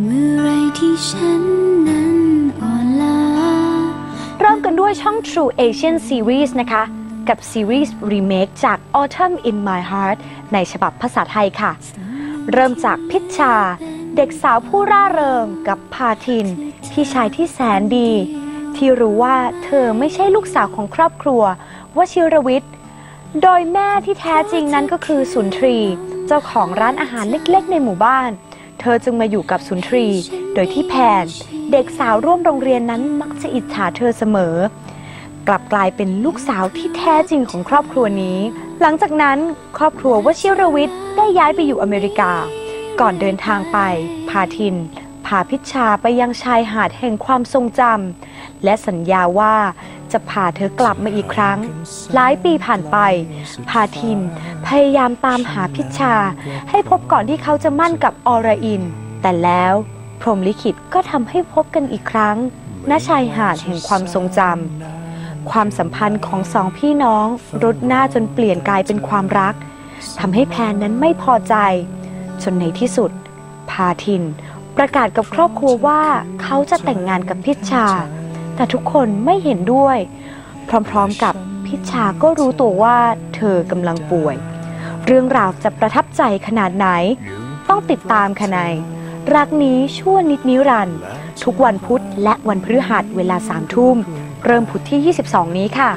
เมื่อไรที่ฉันนั้นอ่อนล้าเริ่มกันด้วยช่อง True Asian Series นะคะ กับซีรีส์รีเมคจาก Autumn in My Heart ในฉบับภาษาไทยค่ะ เริ่มจากพิชชา เด็กสาวผู้ร่าเริงกับพาทิน พี่ชายที่แสนดี ที่รู้ว่าเธอไม่ใช่ลูกสาวของครอบครัววชิรวิทย์ โดยแม่ที่แท้จริงนั้นก็คือสุนทรี เจ้าของร้านอาหารเล็กๆ ในหมู่บ้าน เธอจึงมาอยู่กับสุนทรี โดยที่แพนเด็กสาวร่วมโรงเรียนนั้นมักจะอิจฉาเธอเสมอ กลับกลายเป็นลูกสาวที่แท้จริงของครอบครัวนี้ หลังจากนั้นครอบครัววชิรวิทย์ได้ย้ายไปอยู่อเมริกา ก่อนเดินทางไป พาทินพาพิชชาไปยังชายหาดแห่งความทรงจำ และสัญญาว่าจะพาเธอกลับมาอีกครั้ง หลายปีผ่านไป พาทิน พยายามตามหาพิชชา ให้พบก่อนที่เขาจะมั่นกับอรอิน แต่แล้วพรหมลิขิตก็ทำให้พบกันอีกครั้งณชายหาดแห่งความทรงจำความสัมพันธ์ของสองพี่น้องรุดหน้าจนเปลี่ยนกลายเป็นความรักทำให้แพนนั้นไม่พอใจ จนในที่สุด พาทิน ประกาศกับครอบครัวว่าเขาจะแต่งงานกับพิชชา แต่ทุกคนไม่เห็นด้วย พร้อมๆกับพิชาก็รู้ตัวว่าเธอกำลังป่วย เรื่องราวจะประทับใจขนาดไหน ต้องติดตามค่ะในรักนี้ชั่วนิดนิรันดร์ทุกวันพุธและวันพฤหัสเวลาสามทุ่ม เริ่มพุธที่ 22 นี้ค่ะ